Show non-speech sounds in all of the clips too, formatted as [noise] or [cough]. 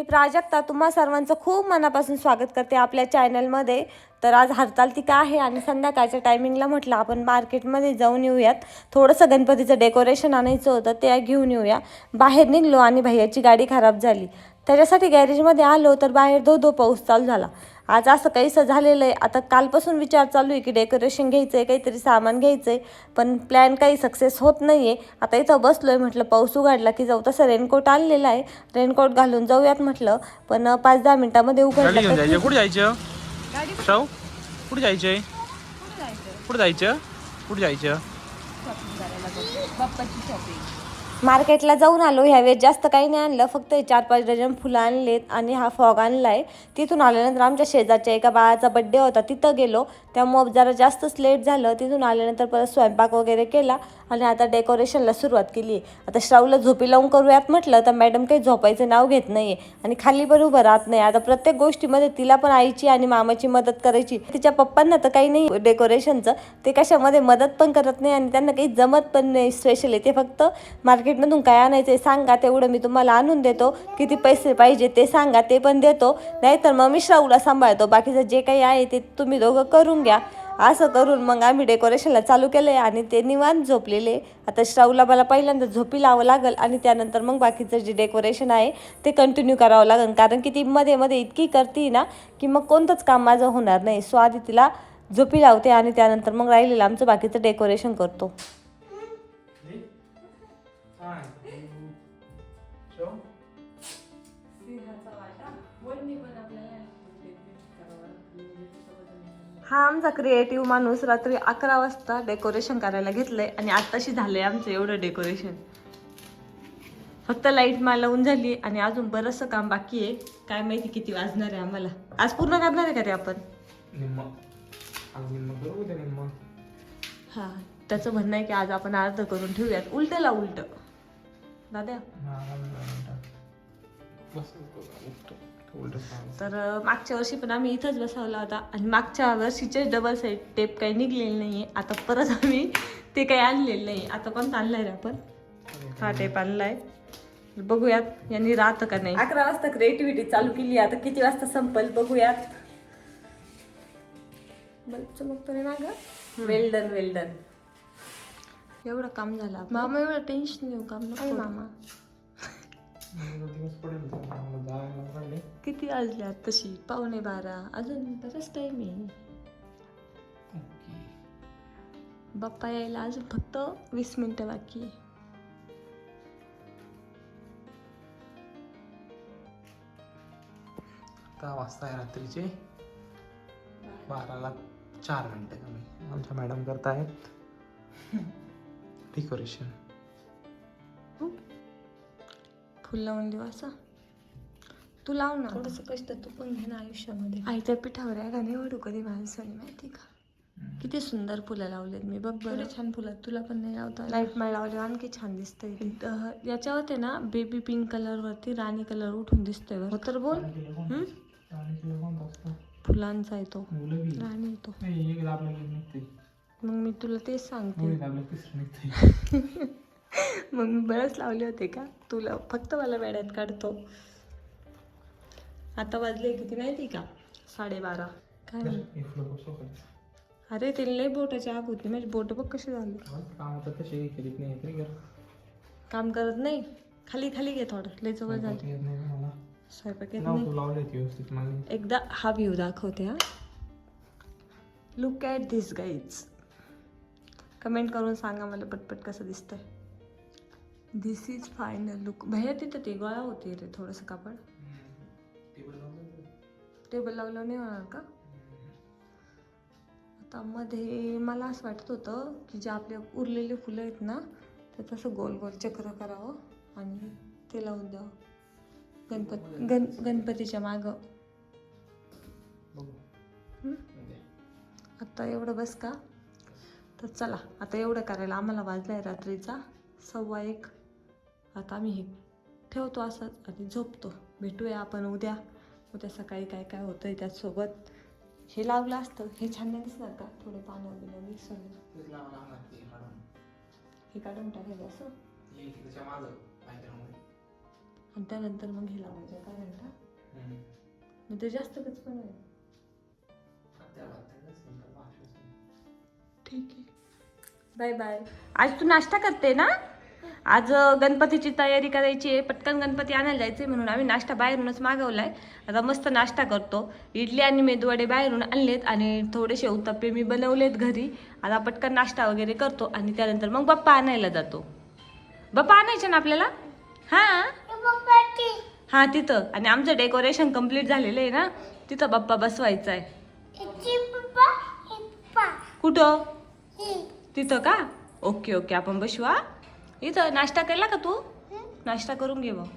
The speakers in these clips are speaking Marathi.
मी प्राजक्ता तुम्हा सर्वांचं खूप मनापासून स्वागत करते आपल्या चॅनलमध्ये. तर आज हरतालिका आहे आणि संध्याकाळच्या टायमिंगला म्हटलं आपण मार्केटमध्ये जाऊन येऊयात. थोडंसं गणपतीचं डेकोरेशन आणायचं होतं ते घेऊन येऊया. बाहेर निघलो आणि भैयाची गाडी खराब झाली. त्याच्यासाठी गॅरेजमध्ये आलो तर बाहेर धो धो पाऊस चालू झाला. आज असं काहीसं झालेलं आहे. आता कालपासून विचार चालू आहे की डेकोरेशन घ्यायचं आहे काहीतरी सामान घ्यायचं आहे पण प्लॅन काही सक्सेस होत नाही आहे आता इथं बसलो आहे म्हटलं पाऊस उघडला की जाऊ तसं रेनकोट आणलेला आहे. रेनकोट घालून जाऊयात म्हटलं पण पाच दहा मिनिटामध्ये उघडलं जायचं. कुठे जायचं? शाहू कुठे जायचंय? कुठे जायचं? कुठे जायचं? मार्केटला जाऊन आलो. ह्यावेळेस जास्त काही नाही आणलं. फक्त चार पाच डझन फुलं आणलेत आणि हा फॉग आणला आहे तिथून आल्यानंतर आमच्या शेजारच्या एका बाळाचा बड्डे होता. तिथं गेलो. त्यामुळं जरा जास्तच लेट झालं. तिथून आल्यानंतर परत स्वयंपाक वगैरे केला आणि आता डेकोरेशनला सुरुवात केली. आहे आता श्रावला झोपी लावून करूयात म्हटलं तर मॅडम काही झोपायचं नाव घेत नाही आहे आणि खाली पण उभं राहत नाही. आता प्रत्येक गोष्टीमध्ये तिला पण आईची आणि मामाची मदत करायची. तिच्या पप्पांना तर काही नाही डेकोरेशनचं ते कशामध्ये मदत पण करत नाही आणि त्यांना काही जमत पण नाही स्पेशली ते फक्त मार्केट मार्केटमधून काय आणायचं आहे सांगा तेवढं मी तुम्हाला आणून देतो. किती पैसे पाहिजे ते सांगा ते पण देतो. नाहीतर मग मी श्राऊला सांभाळतो. बाकीचं जे काही आहे ते तुम्ही दोघं करून घ्या. असं करून मग आम्ही डेकोरेशनला चालू केलं आहे आणि ते निवांत झोपलेले. आता श्राऊला मला पहिल्यांदा झोपी लावं लागेल आणि त्यानंतर मग बाकीचं जे डेकोरेशन आहे ते कंटिन्यू करावं लागेल. कारण की ती मध्ये मध्ये इतकी करते ना की मग कोणतंच काम माझं होणार नाही. सो आधी तिला झोपी लावते आणि त्यानंतर मग राहिलेलं आमचं बाकीचं डेकोरेशन करतो. हा आमचा क्रिएटिव्ह माणूस रात्री अकरा वाजता डेकोरेशन करायला घेतलंय आणि आत्ताशी झालंय आमचं एवढं डेकोरेशन फक्त लाइट मला लावून झाली आणि अजून बरंचसं काम बाकी आहे काय माहिती किती वाजणार आहे आम्हाला आज पूर्ण करणार आहे का रे आपण हा त्याचं म्हणणं आहे की आज आपण अर्ध करून ठेवूयात उलटला उलट दादा तर मागच्या वर्षी पण आम्ही इथंच बसवला होता आणि मागच्या वर्षीचे डबल साईड टेप काही निघलेले नाहीये. आता परत आम्ही ते काही आणलेलं नाही आता कोणता आणलाय रे आपण? हा टेप आणलाय. बघूयात यांनी राहतं का नाही? अकरा वाजता क्रिएटिव्हिटी चालू केली आता किती वाजता संपल बघूयात. बल्ब चमकतो रे ना ग वेल्डन वेल्डन एवढं काम झालं मामा एवढं टेन्शन घेऊ काम नको मामा. दिवस पडेल तर मला जायला लागले किती वाजल्यात तशी? पावणे बारा. अजून बराच टाइम आहे बाप्पा यायला अजून फक्त वीस मिनिटं बाकी आहे. दहा वाजता आहे रात्रीचे. बाराला चार मिनटं कमी. आमच्या मॅडम करत आहेत डेकोरेशन. फुल लावून देऊ असं? तू लाव ना. थोडंसं कष्ट तू पण घे ना आयुष्यामध्ये. आईच्या पिठावर आहे का नाही ओढू कधी माणसाने माहिती का? किती सुंदर फुलं लावलेत मी बघ बरं. छान फुलं तुला पण नाही लावता लाइट माळ लावले आणखी छान दिसतंय ते. अं, याच्यावर आहे ना बेबी पिंक कलर वरती राणी कलर उठून दिसतोय बरं. हो तर बोल. हम्म? फुलांचा आहे तो. राणी येतो मग मी तुला तेच सांगते. [laughs] मग मी बरंच लावले होते का? तुला फक्त मला वेड्यात काढतो. आता वाजले किती माहिती का? साडेबारा. काय. अरे ते लय बोटाची आग होती. माझी बोट बघ कशी झाली. काम करत नाही? खाली खाली घे थोडं. लय जवळ झालं स्वयंपाक येत नाही. एकदा हा व्ह्यू दाखवते हा. Look at this guys comment करून सांगा मला पटपट कसं दिसतंय. दिस इज फायनल लुक भैया तिथं ते गोळा होते रे थोडंसं कापड. टेबल लावलं नाही होणार का? आता मध्ये मला असं वाटत होतं की जे आपले उरलेले फुलं आहेत ना ते तसं गोल गोल चक्र करावं आणि ते लावून द्यावं. गणपत गण गणपतीच्या मागं. हं? आता एवढं बस का? तर चला आता एवढं करायला आम्हाला वाजलाय रात्रीचा. सव्वा एक. आता आम्ही हे ठेवतो असंच आणि झोपतो. भेटूया आपण उद्या. उद्या सकाळी काय काय होतंय त्याचसोबत हे लावलं असतं. हे छान नाही दिसणार का? थोडे पानं बिनं दिसून हे काढून टाकायचं असं? आणि त्यानंतर मग हे लावायचं काय म्हणता मग ते जास्त कचपण आहे ठीक आहे. Bye bye. आज तू नाश्ता करते ना? आज गणपतीची तयारी करायची आहे. पटकन गणपती आणायला जायचे म्हणून आम्ही नाश्ता बाहेरूनच मागवलाय. आता मस्त नाश्ता करतो. इडली आणि मेदूवडे बाहेरून आणलेत आणि थोडेसे उत्तप्पे मी बनवलेत घरी. आता पटकन नाश्ता वगैरे करतो आणि त्यानंतर मग बाप्पा आणायला जातो. बाप्पा आणायचे ना आपल्याला? हां? हां तिथं. आणि आमचं डेकोरेशन कंप्लीट झालेलं आहे ना? तिथं बाप्पा बसवायचा आहे कुठं? तिथं का? Okay okay. आपण बसू हा? इथं नाश्ता केला का तू? नाश्ता करून घे मग.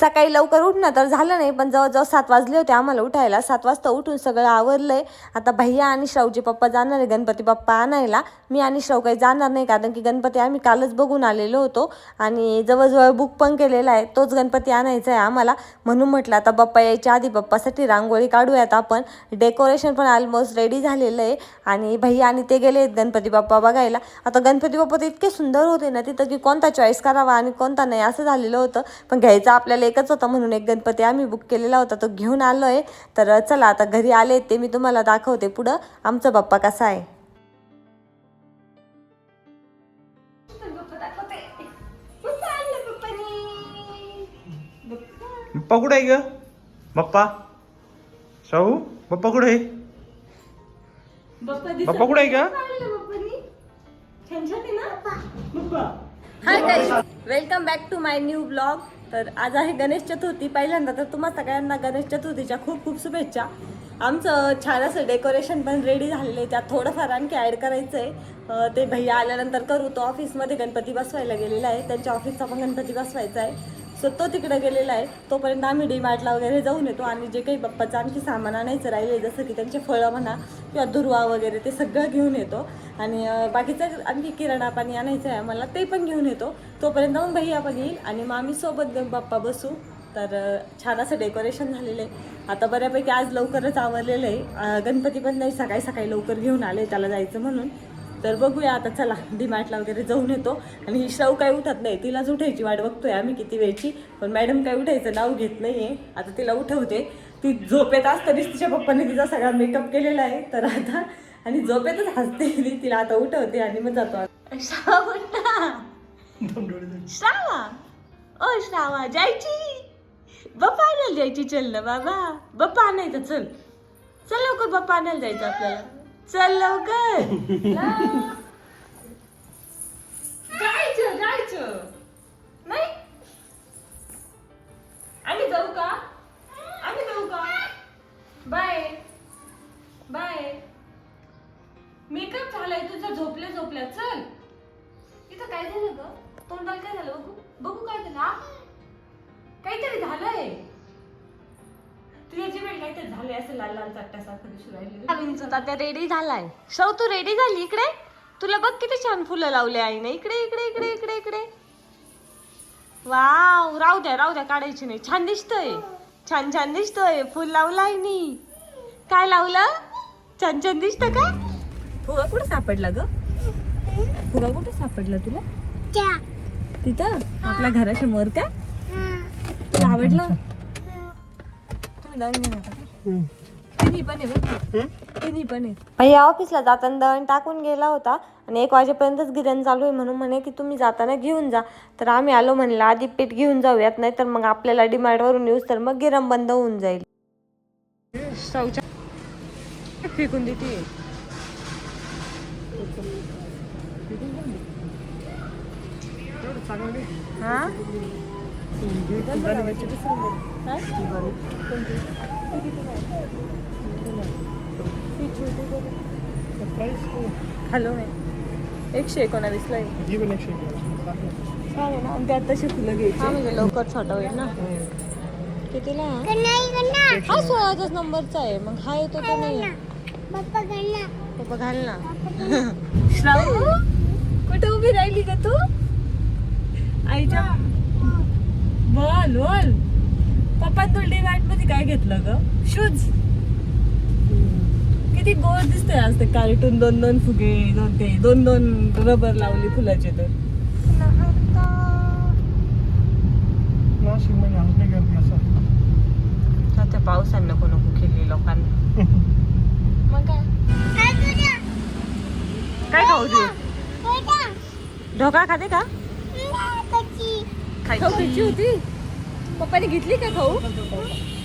सकाळी लवकर उठणं तर झालं नाही पण जवळजवळ सात वाजले होते आम्हाला उठायला. सात वाजता उठून सगळं आवरलंय. आता भैया आणि श्रावचे पप्पा जाणार आहे गणपती बाप्पा आणायला. मी आणि श्राव काही जाणार नाही कारण की गणपती आम्ही कालच बघून आलेलो होतो. आणि जवळजवळ बुक पण केलेला आहे तोच गणपती आणायचा आहे आम्हाला. म्हणून म्हटलं आता बाप्पा यायच्या आधी बाप्पासाठी रांगोळी काढूयात आपण. डेकोरेशन पण ऑलमोस्ट रेडी झालेलं आहे. आणि भैया आणि ते गेले आहेत गणपती बाप्पा बघायला. आता गणपती बाप्पा तर इतके सुंदर होते ना तिथं की कोणता चॉईस करावा आणि कोणता नाही असं झालेलं होतं. पण घ्यायचं आपल्याला एकच होता म्हणून एक गणपती आम्ही बुक केलेला होता तो घेऊन आलो आहे तर चला आता घरी आले ते मी तुम्हाला दाखवते पुढं. आमचा बाप्पा कसा आहे? बाप्पा कुठे आहे ग? बाप्पा? शाहू बाप्पा कुठे आहे? बाप्पा कुठे आहे का hi welcome back to my new blog तर आज आहे गणेश चतुर्थी पहिल्यांदा तर तुम्हा सगळ्यांना गणेश चतुर्थीच्या खूप खूप शुभेच्छा. आमचं छान असं डेकोरेशन पण रेडी झालेलं आहे. त्यात थोडंफार आणखी ॲड करायचं आहे ते भैया आल्यानंतर करू. तो ऑफिसमध्ये गणपती बसवायला गेलेला आहे. त्यांच्या ऑफिसचा पण गणपती बसवायचा आहे. सो तो तिकडे गेलेला आहे. तोपर्यंत आम्ही डी मार्टला वगैरे जाऊन येतो आणि जे काही बाप्पाचं आणखी सामान आणायचं राहिले जसं की त्यांचे फळं म्हणा किंवा दुर्वा वगैरे ते सगळं घेऊन येतो. आणि बाकीचं आणखी किराणा पाणी आणायचं आहे आम्हाला ते पण घेऊन येतो. तोपर्यंत मग भैया पण येईल आणि मग आम्ही सोबत ग- बाप्पा बसू. तर छान असं डेकोरेशन झालेलं आहे. आता बऱ्यापैकी आज लवकरच आवरलेलं आहे. गणपती पण नाही सकाळी सकाळी लवकर घेऊन आले त्याला जायचं म्हणून. तर बघूया आता चला डीमार्टला वगैरे जाऊन येतो. आणि ही शाऊ काय उठत नाही तिलाच उठायची वाट बघतोय आम्ही किती वेळची. पण मॅडम काय उठायचं नाव घेत नाही आहे आता तिला उठवते. ती झोपेत असतानीच तिच्या पप्पाने तिचा सगळा मेकअप केलेला आहे. तर आता आणि झोपेतच हसते ती. तिला आता उठवते आणि मग जातो श्रावा. ओ श्रावा जायची. बप्पा आणायला जायची चल ना बाबा. बप्पा आणायचं चल. चल लवकर बाप्पा आणायला जायचं आपल्याला. चल लवकर. जायचं जायचं. नाही. आम्ही जाऊ का? आम्ही जाऊ का? बाय. बाय. मेकअप झालाय तुझा झोपल्या झोपल्या. चल. इथं काय झालं ग? तोंडाला काय झालं बघू? बघू काय झालं काहीतरी झालंय. तुझ्या जीवन काहीतरी झालंय असं लाल लाल चट्ट्यासारखं दिसू राहिले. आता रेडी झालाय. शव तू रेडी झाली इकडे? तुला बघ किती छान फुलं लावले आईने. इकडे इकडे इकडे इकडे इकडे. वाव राहू द्या राहू द्या काढायची नाही. छान दिसतोय. छान छान दिसतोय. फुल लावलं आईनी. काय लावलं? छान छान दिसत का? फुगा कुठे सापडला ग? फुगा कुठे सापडला तुला? तिथं? आपल्या घरासमोर का? तुला आवडलं? तुम्ही का? तिन्ही पण आहे बरं तिन्ही पण आहे. भैया ऑफिसला जाताना दळण टाकून गेला होता आणि एक वाजेपर्यंतच गिरण चालू आहे म्हणून म्हणे की तुम्ही जाताना घेऊन जा. तर आम्ही आलो म्हणलं आधी पीठ घेऊन जाऊयात नाही तर मग आपल्याला डिमांडवरून येऊस तर मग गिरण बंद होऊन जाईल. फेकून देते. हा? हॅलो आहे एकशे एकोणावीसला आहे. ना आणि त्यात तशी फुलं घ्यायची. हा म्हणजे लवकर छोटा होईल ना. कितीला? हा? हा सोळाचाच नंबरचा आहे. मग हा येतो तो नाही? पप्पा घाल ना. श्रावू कुठे उभी राहिली का तू? आईच्या बोल बोल. पप्पा तुला डी मार्टमध्ये काय घेतलं ग? शूज. किती गोड दिसतंय आज ते कार्टून. दोन दोन फुगे दोन ते दोन दोन रबर लावली फुलाचे तर. आता पावसानं नको नको केली लोकांना. मग काय? काय खाऊ तू? ढोका खाते का? खाऊ कच्ची होती? पप्पाने घेतली का खाऊ?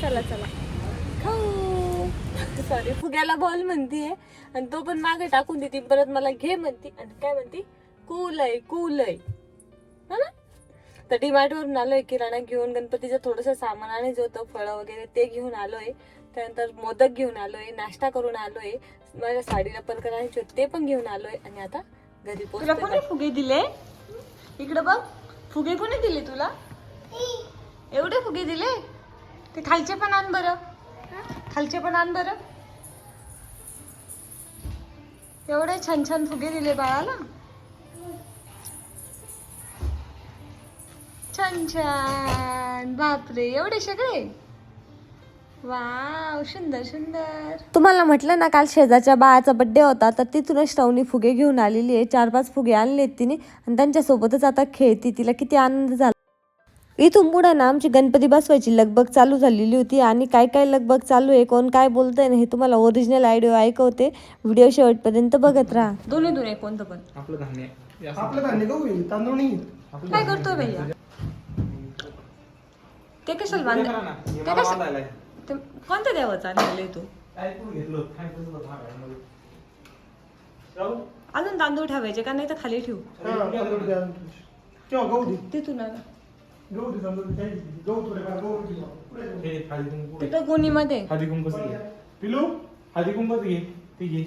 चला चला. खाऊ. सॉरी फुग्याला बॉल म्हणतीये. आणि तो पण मागे टाकून देते. परत मला घे म्हणती. आणि काय म्हणती? कूल आहे कूल आहे हा ना? तर डीमार्ट वरून आलोय किराणा घेऊन. गणपतीचं थोडंसं सामान आणायचं होतं फळं वगैरे ते घेऊन आलोय. त्यानंतर मोदक घेऊन आलोय नाश्ता करून आलोय. माझ्या साडीला पण करायचे ते पण घेऊन आलोय. आणि आता घरी कोणी फुगे दिले? इकडे बघ. फुगे कोणी दिले तुला? एवढे फुगे दिले? ते खालचे पण आण बरं. खालचे पण आण बरं. एवढे छान छान फुगे दिले बाळाला. छान छान. बापरे एवढे सगळे? वाव सुंदर सुंदर. तुम्हाला म्हटलं ना काल शेजारच्या बाळाचा बड्डे होता तर तिथूनच श्रावणी फुगे घेऊन आलेली आहे. चार पाच फुगे आणलेत तिने. आणि त्यांच्यासोबतच आता खेळती तिला किती आनंद झाला. इथून पुढे ना आमची गणपती बसवायची लगबग चालू झालेली होती आणि काय काय लगबग चालू आहे कोण काय बोलतंय ना हे तुम्हाला ओरिजिनल आयडिओ ऐकवते. व्हिडिओ शेवटपर्यंत बघत राहा. दोन्ही दोन्ही कोणतं पण. आपलं धान्य. आपलं धान्य गहू आहे तांदूळ नाही. काय करतोय भैया? ते कशाला बांध ते कशा ते कोणत्या देवाचा आणलेलं तू? अजून तांदूळ ठेवायचे का? नाही तर खाली ठेवू. हा, तांदूळ द्या. तेव्हा गहू दे. तिथून आला गहू दे तांदूळ दे. काही दे. गहू थोडेफार गहू दे. पुढे दे. तिथं गोणीमध्ये हळदी घे पिलू हळदी घे ती घे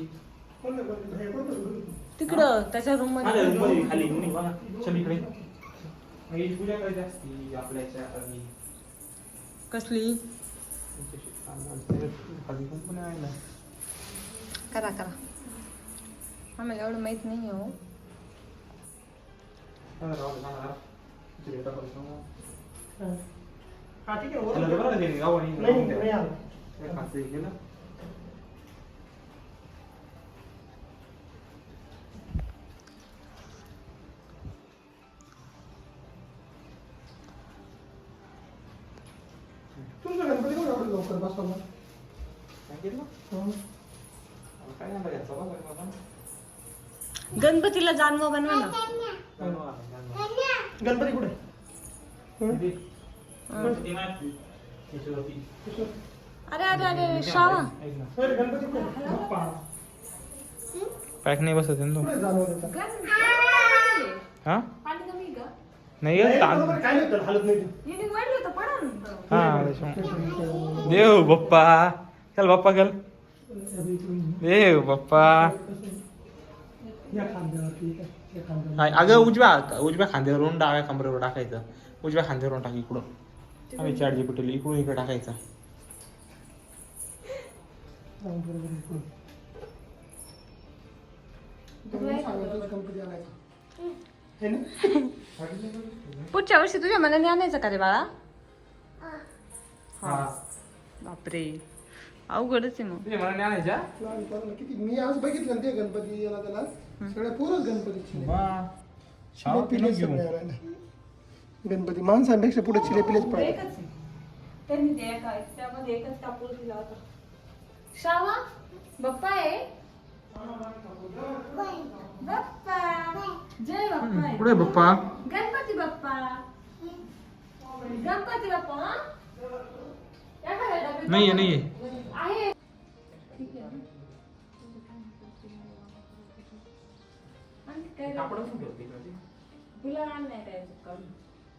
कोणतं कोणतं? हे कोणतं कोणतं? तिकडं त्याच्या रूम आलं मध्ये मध्ये खाली कोणी बघा चल इकडे मग ही पूजा करायची असती आपल्या याच्या आधी. कसली हळदी कुंकू नाही आणलं. करा करा आम्हाला एवढं माहीत नाही हो. इकडे टाकायचं सांगा. हा. हा, ठीक नाही नाही खातं हे? तुमचा गणपती कोण एवढं लवकर बसवला काय केलं? हं. काय नाही. गणपतीला जानवा बनवा ना. गणपती कुठे हं? किती? किती माहिती? त्याच्यावरती. अरे अरे अरे श्रावा. पॅक नाही बसत आहे ना? तो? हा? नाही हा त्याच्यामुळे. देव बाप्पा. चल बाप्पा चल. देव बाप्पा. अगं उजव्या उजव्या खांद्यावरून डाव्या खांद्यावर टाकायचं. उजव्या खांद्यावरून टाक इकडं आम्ही चार जी पटेल इकडून इकडे टाकायचं? पुढच्या वर्षी तुझ्या मनाने आणायचं का रे बाळा? हा. बापरे. अवघडच आहे मग. तुझ्या मनाने आणायच्या? लहानपणाला किती मी आज बघितलं ना ते गणपती याला त्याला. सगळ्या पोरच गणपतीची. गणपती. माणसांपेक्षा पुढे चिलेपिलेच पाहिजे. एकच आहे. त्यांनी ते एका त्यामध्ये एकच कापूर दिला होता. श्रावा बाप्पा आहे. बाप्पा. जय बाप्पा आहे. कुठे बाप्पा? गणपती बाप्पा. गणपती बाप्पा हं? नाहीये नाहीये. आहे. आणखी काय तुला आण नाही काय.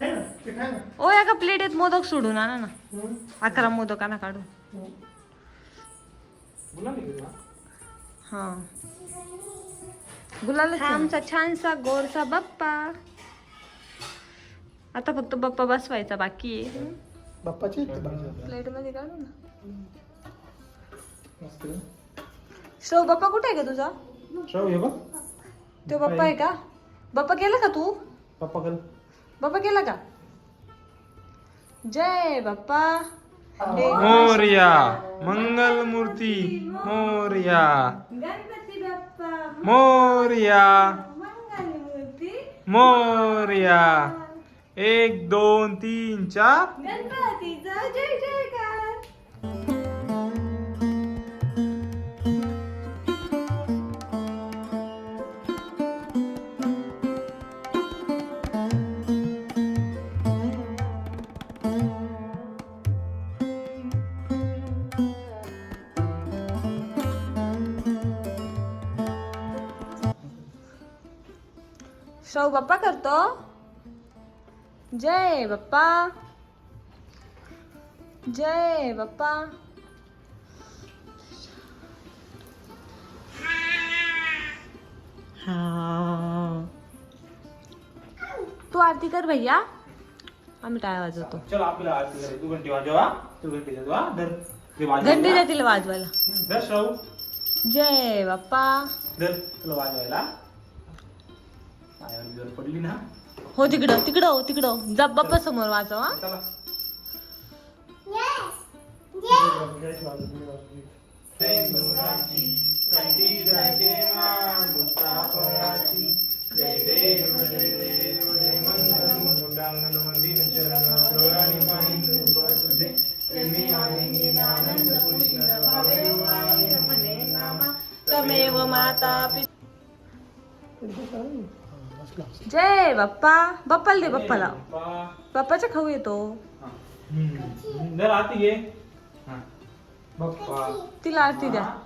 ओ या का प्लेट मोदक सोडून आणा ना. हं? अकरा मोदक आणा काढून हं. हा गुलाल आमचा छानसा गोरसा बाप्पा. आता फक्त बाप्पा बसवायचा बाकी आहे. बाप्पाची. प्लेटमध्ये काढू ना. श्रव बाप्पा कुठे आहे का तुझा? श्राव हे बघ. तो बाप्पा आहे का? बाप्पा केला का तू? पप्पा कल बाप्पा केला का? जय बाप्पा. हे मोर्या. मंगल मूर्ती मोर्या. गणपती बाप्पा. मोर्या. मंगल मूर्ती मोर्या. एक दोन तीन चार. गणपतीचा जय जयकार श्रव बाप्पा करतो. जय बाप्पा. जय बाप्पा. हा. तू आरती कर भैया. आम्ही टाळ्या वाजवतो. चल आपल्याला आरती करायची. तू घंटी वाजव. हा. तू घंटी वाजव हा. धर. ते वाजव. घंटी द्या तिला वाजवायला. धर श्राव जय बाप्पा. धर तुला वाजवायला. पायावर पडली ना. हो तिकडं तिकडं हो तिकडं जा बाप्पा समोर वाजव हा. चला. तमेव माता पिता जय बाप्पा. बाप्पाला दे बाप्पाला. बाप्पा. बाप्पाचा खाऊ येतो. हा. हम्म. धर आरती घे. हा. बाप्पा. तिला आरती द्या.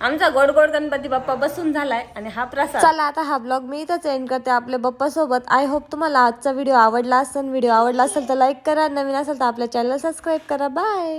आमचा गोड गोड गणपती बाप्पा बसून झालाय आणि हा प्रसाद. चला आता हा ब्लॉग मी इथंच एंड करते आपल्या बाप्पा सोबत आय होप तुम्हाला आजचा व्हिडिओ आवडला असेल. व्हिडिओ आवडला असेल तर लाईक करा. नवीन असेल तर आपल्या चॅनल सबस्क्राईब करा. बाय